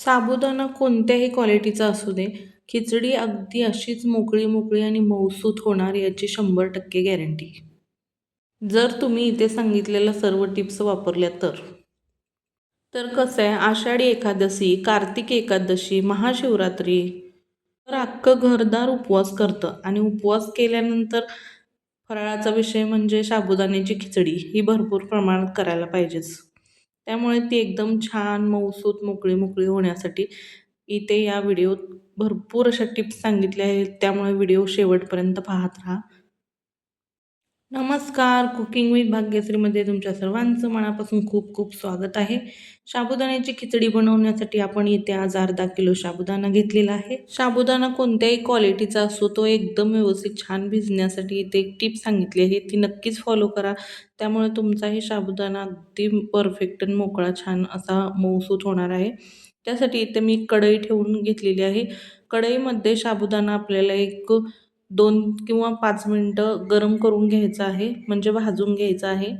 साबुदाणा कोणत्याही क्वालिटीचा असू दे. खिचडी अगदी अशीच मोकळी मोकळी आणि मऊसूत होणार याची शंभर टक्के गॅरंटी जर तुम्ही इथे सांगितलेल्या सर्व टिप्स वापरल्या तर. तर कसं आहे आषाढी एकादशी कार्तिक एकादशी महाशिवरात्री तर अख्खं घरदार उपवास करतं. आणि उपवास केल्यानंतर फराळाचा विषय म्हणजे साबुदाण्याची खिचडी ही भरपूर प्रमाणात करायला पाहिजेच. त्यामुळे ती एकदम छान मऊसूत मोकळी मोकळी होण्यासाठी इथे या व्हिडिओत भरपूर अशा टिप्स सांगितल्या आहेत. त्यामुळे व्हिडिओ शेवटपर्यंत पाहत राहा. नमस्कार कुकिंग विथ भाग्यश्रीमध्ये तुमच्या सर्वांचं मनापासून खूप खूप स्वागत आहे. साबुदाण्याची खिचडी बनवण्यासाठी आपण इथे आज अर्धा किलो साबुदाणा घेतलेला आहे. साबुदाणा कोणत्याही क्वालिटीचा असो तो एकदम व्यवस्थित छान भिजण्यासाठी इथे एक टिप सांगितली आहे. ती नक्कीच फॉलो करा. त्यामुळे तुमचाही साबुदाणा अगदी परफेक्ट आणि मोकळा छान असा मऊसूत होणार आहे. त्यासाठी इथे मी कढई ठेवून घेतलेली आहे. कढईमध्ये साबुदाणा आपल्याला एक दोन किंवा पाच मिनटं गरम करून घ्यायचं आहे म्हणजे भाजून घ्यायचं आहे.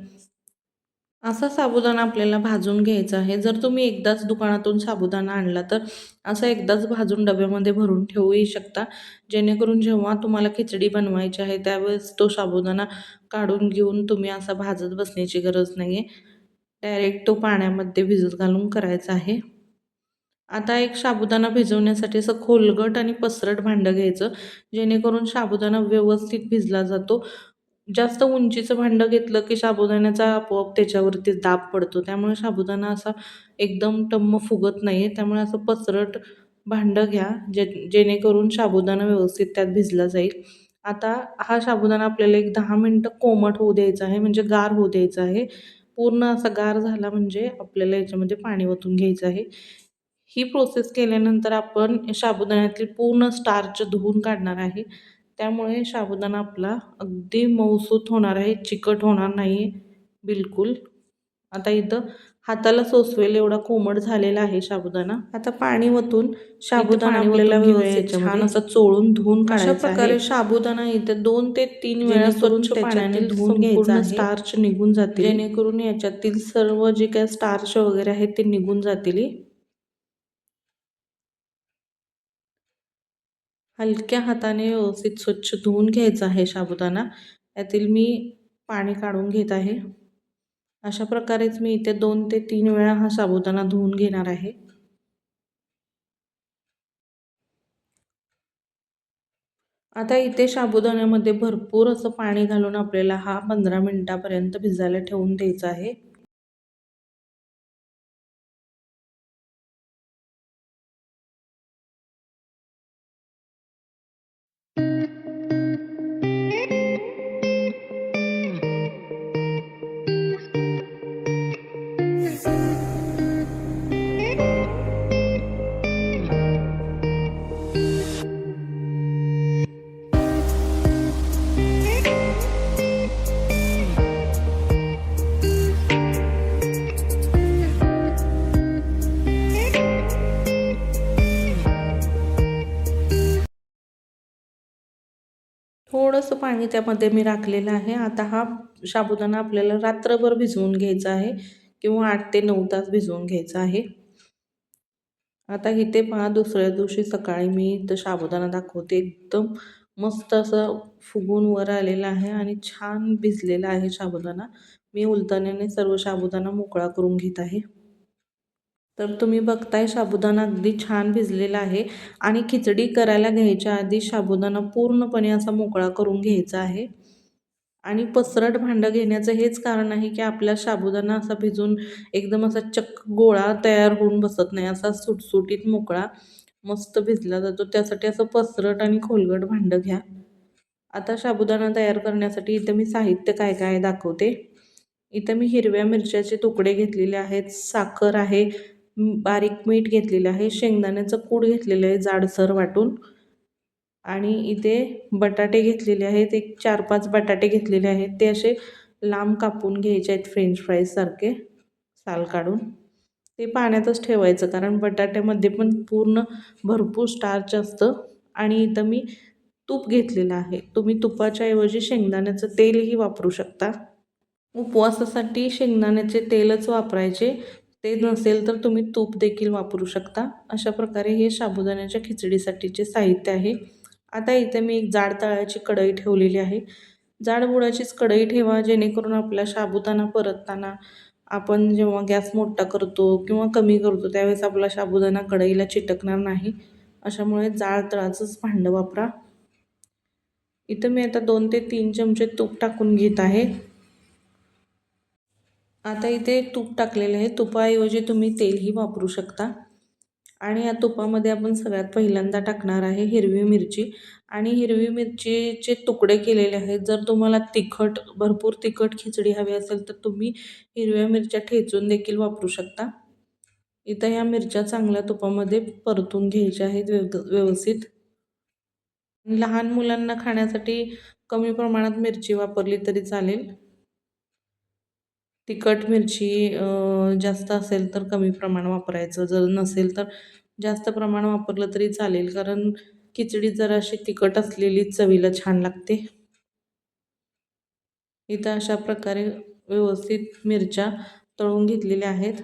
असा साबुदाणा आपल्याला भाजून घ्यायचा आहे. जर तुम्ही एकदाच दुकानातून साबुदाणा आणला तर असा एकदाच भाजून डब्यामध्ये भरून ठेवूही शकता. जेणेकरून जेव्हा तुम्हाला खिचडी बनवायची आहे त्यावेळेस तो साबुदाणा काढून घेऊन तुम्ही असा भाजत बसण्याची गरज नाही आहे डायरेक्ट तो पाण्यामध्ये भिजत घालून करायचा आहे. आता एक साबुदाणा भिजवण्यासाठी असं खोलगट आणि पसरट भांडं घ्यायचं जेणेकरून साबुदाणा व्यवस्थित भिजला जातो. जास्त उंचीचं भांडं घेतलं की साबुदाण्याचा आपोआप त्याच्यावरती दाब पडतो. त्यामुळे साबुदाणा असा एकदम टम्म फुगत नाही आहे त्यामुळे असं पसरट भांडं घ्या जे जेणेकरून साबुदाणा व्यवस्थित त्यात भिजला जाईल. आता हा साबुदाणा आपल्याला एक दहा मिनटं कोमट होऊ द्यायचा आहे म्हणजे गार होऊ द्यायचा आहे. पूर्ण असा गार झाला म्हणजे आपल्याला याच्यामध्ये पाणी ओतून घ्यायचं आहे. ही प्रोसेस केल्यानंतर आपण साबुदाण्यातली पूर्ण स्टार्च धुवून काढणार आहे. त्यामुळे साबुदाणा आपला अगदी मऊसूत होणार आहे चिकट होणार नाही बिलकुल. आता इथं हाताला सोसवेल एवढा कोमट झालेला आहे साबुदाणा. आता पाणी वतून साबुदाणा छान असं चोळून धुवून काढायचा प्रकारे साबुदाणा इथे दोन ते तीन वेळा स्वच्छ पाण्याने धुवून घ्यायचा स्टार्च निघून जातील. जेणेकरून याच्यातील सर्व जे काही स्टार्च वगैरे आहेत ते निघून जातील. हलक्या हाताने व्यवस्थित स्वच्छ धुवून घ्यायचं आहे साबुदाणा. यातील मी पाणी काढून घेत आहे. अशा प्रकारेच मी इथे दोन ते तीन वेळा हा साबुदाणा धुवून घेणार आहे. आता इथे साबुदाण्यामध्ये भरपूर असं पाणी घालून आपल्याला हा पंधरा मिनिटापर्यंत भिजायला ठेवून द्यायचा आहे. थोडंसं पाणी त्यामध्ये मी राखलेलं आहे. आता हा साबुदाणा आपल्याला रात्रभर भिजवून घ्यायचा आहे किंवा आठ ते नऊ तास भिजवून घ्यायचा आहे. आता इथे पहा दुसऱ्या दिवशी सकाळी मी इथं साबुदाणा दाखवते. एकदम मस्त असं फुगून वर आलेलं आहे आणि छान भिजलेला आहे साबुदाणा. मी उलताण्याने सर्व साबुदाणा मोकळा करून घेत आहे. तर तुम्ही बघताय साबुदाणा अगदी छान भिजलेला आहे आणि खिचडी करायला घ्यायच्या आधी साबुदाणा पूर्णपणे असा मोकळा करून घ्यायचा आहे. आणि पसरट भांडं घेण्याचं हेच कारण आहे की आपला साबुदाणा असा भिजून एकदम असा चक्क गोळा तयार होऊन बसत नाही असा सुटसुटीत मोकळा मस्त भिजला जातो. त्यासाठी असं पसरट आणि खोलगट भांडं घ्या. आता साबुदाणा तयार करण्यासाठी इथं मी साहित्य काय काय दाखवते. इथं मी हिरव्या मिरच्याचे तुकडे घेतलेले आहेत. साखर आहे बारीक मीठ घेतलेलं आहे शेंगदाण्याचं कूड घेतलेलं आहे जाडसर वाटून. आणि इथे बटाटे घेतलेले आहेत एक चार पाच बटाटे घेतलेले आहेत. ते असे लांब कापून घ्यायचे आहेत फ्रेंच फ्राईजसारखे साल काढून. ते पाण्यातच ठेवायचं कारण बटाट्यामध्ये पण पूर्ण भरपूर स्टार्च असतं. आणि इथं मी तूप घेतलेलं आहे. तुम्ही तुपाच्या ऐवजी शेंगदाण्याचं तेलही वापरू शकता. उपवासासाठी शेंगदाण्याचे तेलच वापरायचे. ते नसेल तर तुम्ही तूप देखील वापरू शकता. अशा प्रकारे हे साबुदाण्याच्या खिचडीसाठीचे साहित्य आहे. आता इथे मी एक जाड तळ्याची कढई ठेवलेली आहे. जाड बुडाचीच कढई ठेवा जेणेकरून आपला साबुदाणा परतताना आपण जेव्हा गॅस मोठा करतो किंवा कमी करतो त्यावेळेस आपला साबुदाणा कढईला चिटकणार नाही. अशामुळे जाड तळाचंच भांडं वापरा. इथं मी आता दोन ते तीन चमचे तूप टाकून घेत आहे. आता इथे तूप टाकलेलं आहे. तुपाऐवजी तुम्ही तेलही वापरू शकता. आणि या तुपामध्ये आपण सगळ्यात पहिल्यांदा टाकणार आहे हिरवी मिरची. आणि हिरवी मिरचीचे तुकडे केलेले आहेत. जर तुम्हाला तिखट भरपूर तिखट खिचडी हवी असेल तर तुम्ही हिरव्या मिरच्या ठेचून देखील वापरू शकता. इथं ह्या मिरच्या चांगल्या तुपामध्ये परतून घ्यायच्या आहेत व्यव व्यवस्थित. लहान मुलांना खाण्यासाठी कमी प्रमाणात मिरची वापरली तरी चालेल. तिखट मिरची जास्त असेल तर कमी प्रमाण वापरायचं. जर नसेल तर जास्त प्रमाण वापरलं तरी चालेल कारण खिचडी जराशी तिखट असलेली चवीला छान लागते. इथं अशा प्रकारे व्यवस्थित मिरच्या तळून घेतलेल्या आहेत.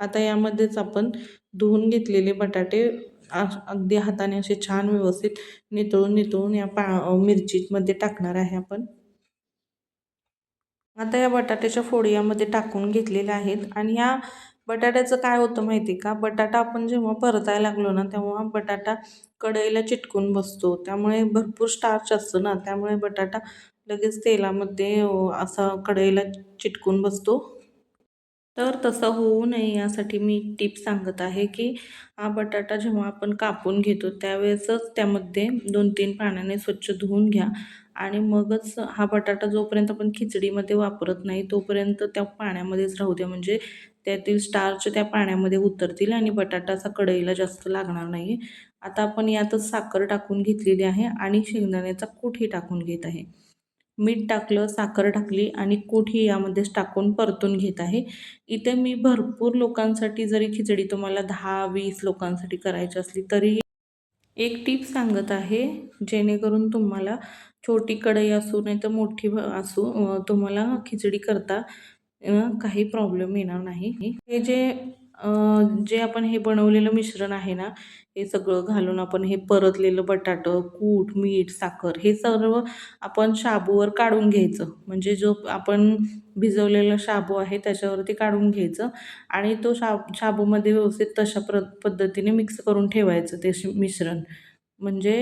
आता यामध्येच आपण धुवून घेतलेले बटाटे अगदी हाताने असे छान व्यवस्थित नितळून नितळून या पा मिरचीमध्ये टाकणार आहे आपण. आता या बटाट्याच्या फोडी यामध्ये टाकून घेतलेल्या आहेत. आणि ह्या बटाट्याचं काय होतं माहिती का? बटाटा आपण जेव्हा परतायला लागलो ना तेव्हा बटाटा कढईला चिटकून बसतो. त्यामुळे भरपूर स्टार्च असतं ना त्यामुळे बटाटा लगेच तेलामध्ये असा कढईला चिटकून बसतो. तर तसं होऊ नये यासाठी मी टीप सांगत आहे की हा बटाटा जेव्हा आपण कापून घेतो त्यावेळेसच त्यामध्ये दोन तीन पाण्याने स्वच्छ धुवून घ्या. आणि मगच हा बटाटा जोपर्यंत आपण खिचडीमध्ये वापरत नाही तोपर्यंत त्या पाण्यामध्येच राहू द्या. म्हणजे त्यातील स्टार्च त्या पाण्यामध्ये उतरतील आणि बटाटाचा कढईला जास्त लागणार नाही आता आपण यातच साखर टाकून घेतलेली आहे आणि शेंगदाण्याचा कूटही टाकून घेत आहे. मीठ टाकलं साखर टाकली आणि कोठी यामध्येच टाकून परतून घेत आहे. इथे मी भरपूर लोकांसाठी जरी खिचडी तुम्हाला दहा वीस लोकांसाठी करायची असली तरी एक टीप सांगत आहे जेणेकरून तुम्हाला छोटी कढई असू नाही तर मोठी असू तुम्हाला खिचडी करता काही प्रॉब्लेम येणार नाही. हे जे जे आपण हे बनवलेलं मिश्रण आहे ना हे सगळं घालून आपण हे परतलेलं बटाटं कूट मीठ साखर हे सर्व आपण शाबूवर काढून घ्यायचं. म्हणजे जो आपण भिजवलेला शाबू आहे त्याच्यावरती काढून घ्यायचं आणि तो शाब शाबूमध्ये व्यवस्थित तशा प्र पद्धतीने मिक्स करून ठेवायचं ते मिश्रण. म्हणजे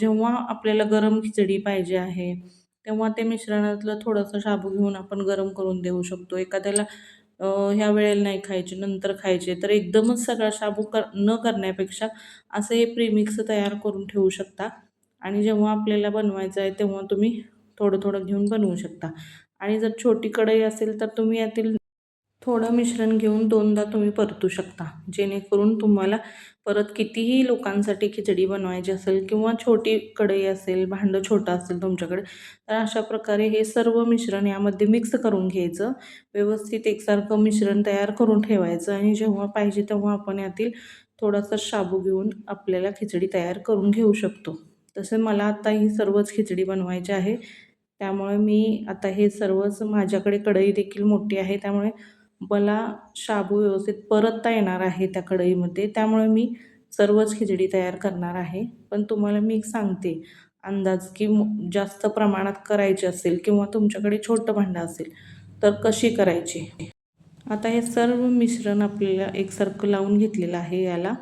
जेव्हा आपल्याला गरम खिचडी पाहिजे आहे तेव्हा ते मिश्रणातलं थोडंसं शाबू घेऊन आपण गरम करून देऊ शकतो. एखाद्याला ह्या वेळेला नाही खायचे नंतर खायचे. तर एकदमच सगळा शाबू कर न करण्यापेक्षा असं हे प्रीमिक्स तयार करून ठेवू शकता. आणि जेव्हा आपल्याला बनवायचं आहे तेव्हा तुम्ही थोडं थोडं घेऊन बनवू शकता. आणि जर छोटी कढई असेल तर तुम्ही यातील थोडं मिश्रण घेऊन दोनदा तुम्ही परतू शकता. जेणेकरून तुम्हाला परत कितीही लोकांसाठी खिचडी बनवायची असेल किंवा छोटी कढई असेल भांडं छोटं असेल तुमच्याकडे तर अशा प्रकारे हे सर्व मिश्रण यामध्ये मिक्स करून घ्यायचं. व्यवस्थित एकसारखं मिश्रण तयार करून ठेवायचं आणि जेव्हा पाहिजे तेव्हा आपण यातील थोडासा शाबू घेऊन आपल्याला खिचडी तयार करून घेऊ शकतो. तसं मला आता ही सर्वच खिचडी बनवायची आहे. त्यामुळे मी आता हे सर्वच माझ्याकडे कढई देखील मोठी आहे. त्यामुळे मला शाबू व्यवस्थित परतता येणार आहे त्या कढईमध्ये. त्यामुळे मी सर्वच खिचडी तयार करणार आहे. पण तुम्हाला मी एक सांगते. अंदाज की जास्त प्रमाणात करायची असेल किंवा तुमच्याकडे छोटं भांडं असेल तर कशी करायची? आता हे सर्व मिश्रण आपल्याला एक सर्क लावून घेतलेलं आहे याला.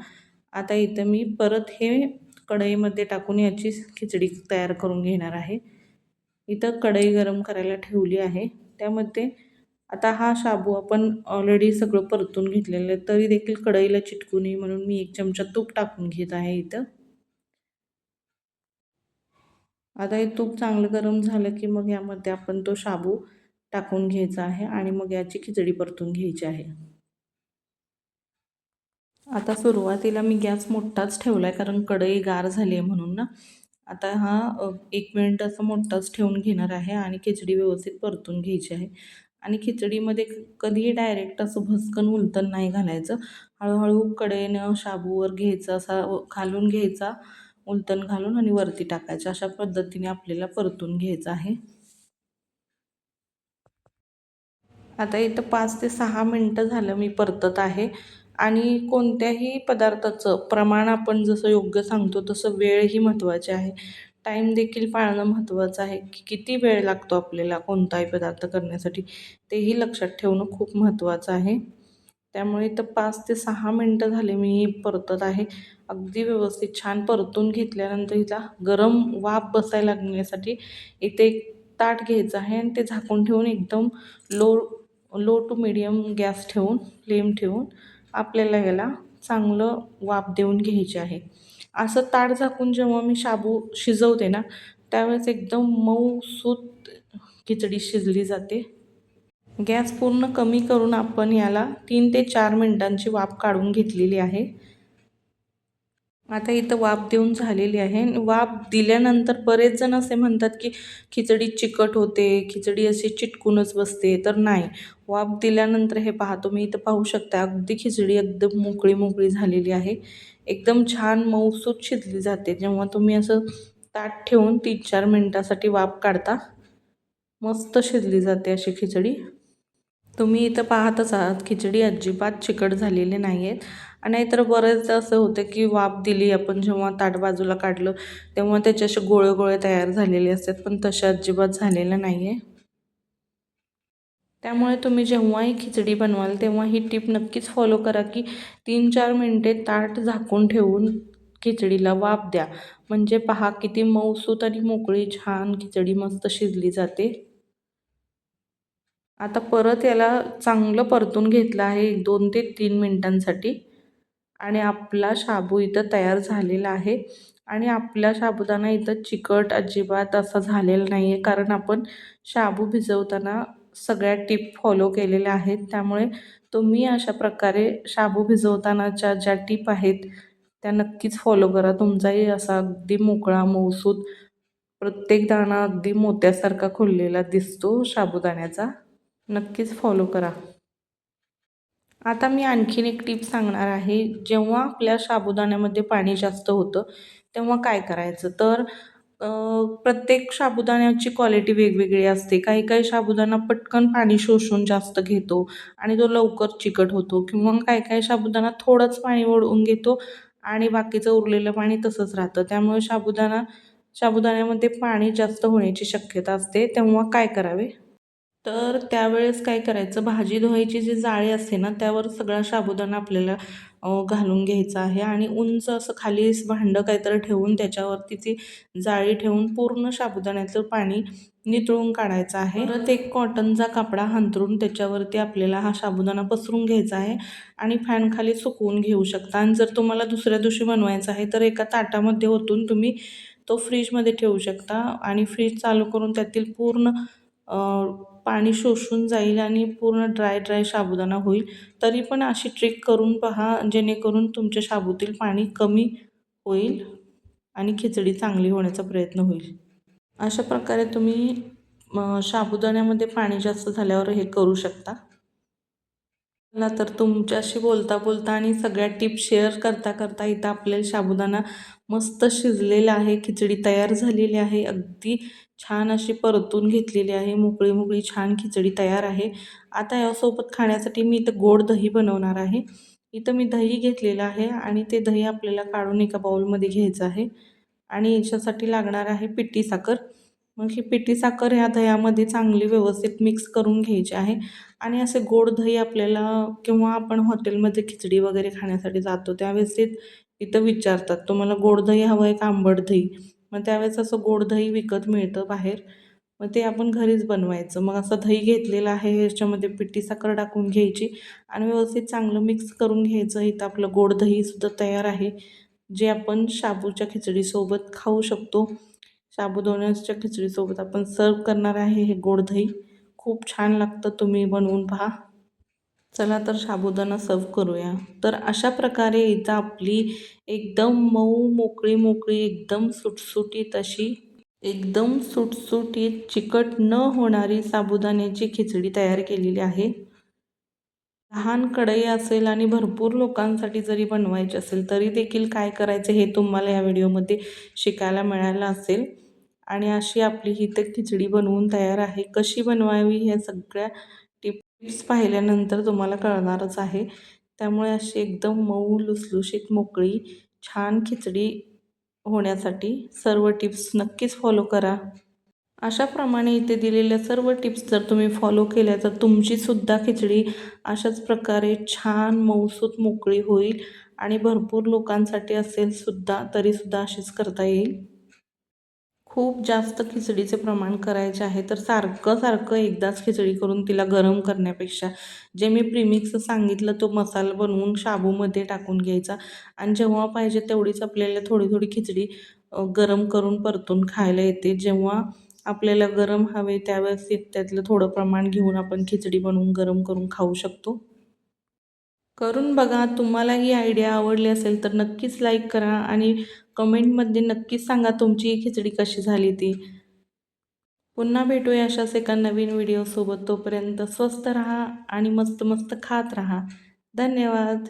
आता इथं मी परत हे कढईमध्ये टाकून याची खिचडी तयार करून घेणार आहे. इथं कढई गरम करायला ठेवली आहे. त्यामध्ये आता हा शाबू आपण ऑलरेडी सगळं परतून घेतलेलं आहे तरी देखील कढईला चिटकू नये म्हणून मी एक चमचा तूप टाकून घेत आहे इथं. आता हे तूप चांगलं गरम झालं की मग यामध्ये आपण तो शाबू टाकून घ्यायचा आहे आणि मग याची खिचडी परतून घ्यायची आहे. आता सुरुवातीला मी गॅस मोठाच ठेवला आहे कारण कढई गार झाली आहे म्हणून ना. आता हा एक मिनिट असं मोठाच ठेवून घेणार आहे आणि खिचडी व्यवस्थित परतून घ्यायची आहे. आणि खिचडीमध्ये कधीही डायरेक्ट असं भस्कन उलतन नाही घालायचं. हळूहळू कडेनं शाबूवर घ्यायचं असा घालून घ्यायचा उलतन घालून आणि वरती टाकायचं. अशा पद्धतीने आपल्याला परतून घ्यायचं आहे. आता इथं पाच ते सहा मिनटं झालं मी परतत आहे. आणि कोणत्याही पदार्थाचं प्रमाण आपण जसं योग्य सांगतो तसं वेळही महत्त्वाची आहे. टाईम देखील पाळणं महत्त्वाचं आहे की किती वेळ लागतो आपल्याला कोणताही पदार्थ करण्यासाठी तेही लक्षात ठेवणं खूप महत्त्वाचं आहे. त्यामुळे तर पाच ते सहा मिनटं झाले मी परतत आहे. अगदी व्यवस्थित छान परतून घेतल्यानंतर इथला गरम वाफ बसायला लागण्यासाठी इथे एक ताट घ्यायचं आहे आणि ते झाकून ठेवून एकदम low low to medium gas ठेवून फ्लेम ठेवून आपल्याला याला चांगलं वाफ देऊन घ्यायची आहे. असं ताट झाकून जेव्हा मी शाबू शिजवते ना त्यावेळेस एकदम मऊ सूत खिचडी शिजली जाते. गॅस पूर्ण कमी करून आपण याला तीन ते चार मिनटांची वाफ काढून घेतलेली आहे. आता इथं वाफ देऊन झालेली आहे. वाफ दिल्यानंतर बरेच जण असे म्हणतात की खिचडी चिकट होते खिचडी अशी चिटकूनच बसते. तर नाही वाफ दिल्यानंतर हे पहा तुम्ही इथं पाहू शकता अगदी खिचडी एकदम मोकळी मोकळी झालेली आहे. एकदम छान मऊसूत शिजली जाते. जेव्हा तुम्ही असं ताट ठेवून तीन चार मिनटासाठी वाफ काढता मस्त शिजली जाते अशी खिचडी. तुम्ही इथं पाहतच आहात खिचडी अजिबात चिकट झालेली नाही आहेत आणि तर बरेचदा असं होतं की वाफ दिली आपण जेव्हा ताट बाजूला काढलं तेव्हा त्याचे असे गोळे गोळे तयार झालेले असतात पण तसे अजिबात झालेलं नाही आहे त्यामुळे तुम्ही जेव्हाही खिचडी बनवाल तेव्हा ही टीप नक्कीच फॉलो करा की तीन चार मिनटे ताट झाकून ठेवून खिचडीला वाफ द्या. म्हणजे पहा किती मऊसूत आणि मोकळी छान खिचडी मस्त शिजली जाते. आता परत याला चांगलं परतून घेतलं आहे एक दोन ते तीन मिनटांसाठी. आणि आपला शाबू इथं तयार झालेला आहे. आणि आपला शाबुदाना इथं चिकट अजिबात असा झालेला नाही आहे कारण आपण शाबू भिजवताना सगळ्या टिप फॉलो केलेल्या आहेत. त्यामुळे तुम्ही अशा प्रकारे शाबू भिजवतानाच्या ज्या टिप आहेत त्या नक्कीच फॉलो करा. तुमचाही असा अगदी मोकळा मौसूद प्रत्येक दाणा अगदी मोत्यासारखा खुललेला दिसतो साबुदाण्याचा नक्कीच फॉलो करा. आता मी आणखीन एक टीप सांगणार आहे. जेव्हा आपल्या साबुदाण्यामध्ये पाणी जास्त होतं तेव्हा काय करायचं? तर प्रत्येक साबुदाण्याची क्वालिटी वेगवेगळी असते. काही काही साबुदाणा पटकन पाणी शोषून जास्त घेतो आणि तो लवकर चिकट होतो किंवा काही काही साबुदाणा थोडंच पाणी ओढून घेतो आणि बाकीचं उरलेलं पाणी तसंच राहतं. त्यामुळे साबुदाणा साबुदाण्यामध्ये पाणी जास्त होण्याची शक्यता असते. तेव्हा काय करावे? तर त्यावेळेस काय करायचं? भाजी धुवायची जी जाळी असते ना त्यावर सगळा साबुदाणा आपल्याला घालून घ्यायचा आहे आणि उंच असं खाली भांडं काहीतरी ठेवून त्याच्यावरती ती जाळी ठेवून पूर्ण साबुदाण्याचं पाणी नितळून काढायचं आहे. परत एक कॉटनचा कापडा हंतरून त्याच्यावरती आपल्याला हा साबुदाणा पसरून घ्यायचा आहे आणि फॅन खाली सुकवून घेऊ शकता. आणि जर तुम्हाला दुसऱ्या दिवशी बनवायचं आहे तर एका ताटामध्ये ओतून तुम्ही तो फ्रीजमध्ये ठेवू शकता आणि फ्रीज चालू करून त्यातील पूर्ण पाणी शोषून जाईल आणि पूर्ण ड्राय ड्राय साबुदाणा होईल. तरी पण अशी ट्रिक करून पहा जेणेकरून तुमच्या शाबूतील पाणी कमी होईल आणि खिचडी चांगली होण्याचा प्रयत्न होईल. अशा प्रकारे तुम्ही साबुदाण्यामध्ये पाणी जास्त झाल्यावर हे करू शकता. मला तर तुमच्याशी बोलता बोलता आणि सगळ्या टिप्स शेअर करता करता इथं आपल्याला साबुदाणा मस्त शिजलेला आहे खिचडी तयार झालेली आहे अगदी छान अशी परतून घेतलेली आहे मोकळी मोकळी छान खिचडी तयार आहे. आता यासोबत खाण्यासाठी मी इथं गोड दही बनवणार आहे. इथं मी दही घेतलेलं आहे आणि ते दही आपल्याला काढून एका बाऊलमध्ये घ्यायचं आहे. आणि याच्यासाठी लागणार आहे पिठी साखर. मग ही पिठी साखर ह्या दह्यामध्ये चांगली व्यवस्थित मिक्स करून घ्यायची आहे. आणि असे गोड दही आपल्याला किंवा आपण हॉटेलमध्ये खिचडी वगैरे खाण्यासाठी जातो त्यावेळेस ते इथं विचारतात तुम्हाला गोड दही हवं आहे का आंबट दही? मग त्यावेळेस असं गोड दही विकत मिळतं बाहेर. मग ते आपण घरीच बनवायचं. मग असं दही घेतलेलं आहे ह्याच्यामध्ये पिठी साखर टाकून घ्यायची आणि व्यवस्थित चांगलं मिक्स करून घ्यायचं. इथं आपलं गोड दहीसुद्धा तयार आहे. जे आपण शाबूच्या खिचडीसोबत खाऊ शकतो. साबुदाण्याच्या खिचडीसोबत आपण सर्व करणार आहे हे गोड दही. खूप छान लागतं तुम्ही बनवून पहा. चला तर साबुदाणा सर्व करूया. तर अशा प्रकारे इथं आपली एकदम मऊ मोकळी मोकळी एकदम सुटसुटीत अशी एकदम सुटसुटीत चिकट न होणारी साबुदाण्याची खिचडी तयार केलेली आहे. लहान कढई असेल आणि भरपूर लोकांसाठी जरी बनवायची असेल तरी देखील काय करायचं हे तुम्हाला या व्हिडिओमध्ये शिकायला मिळालं असेल. आणि अशी आपली ही तर खिचडी बनवून तयार आहे. कशी बनवावी ह्या सगळ्या टिप्स पाहिल्यानंतर तुम्हाला कळणारच आहे. त्यामुळे अशी एकदम मऊ लुसलुशीत मोकळी छान खिचडी होण्यासाठी सर्व टिप्स नक्कीच फॉलो करा. अशाप्रमाणे इथे दिलेल्या सर्व टिप्स जर तुम्ही फॉलो केल्या तर तुमचीसुद्धा खिचडी अशाच प्रकारे छान मऊसूत मोकळी होईल आणि भरपूर लोकांसाठी असेल सुद्धा तरीसुद्धा अशीच करता येईल. खूप जास्त खिचडीचे प्रमाण करायचे आहे तर सारखं सारखं एकदाच खिचडी करून तिला गरम करण्यापेक्षा जे मी प्रीमिक्स सांगितलं तो मसाला बनवून शाबूमध्ये टाकून घ्यायचा. आणि जेव्हा पाहिजे तेवढीच आपल्याला थोडी थोडी खिचडी गरम करून परतून खायला येते. जेव्हा आपल्याला गरम हवे त्यावेळेस त्यातलं थोडं प्रमाण घेऊन आपण खिचडी बनवून गरम करून खाऊ शकतो. करून बघा. तुम्हाला ही आयडिया आवडली असेल तर नक्कीच लाईक करा आणि कमेंटमध्ये नक्कीच सांगा तुमची खिचडी कशी झाली ती. पुन्हा भेटूया अशाच एका नवीन व्हिडिओसोबत. तोपर्यंत स्वस्त राहा आणि मस्त मस्त खात राहा. धन्यवाद.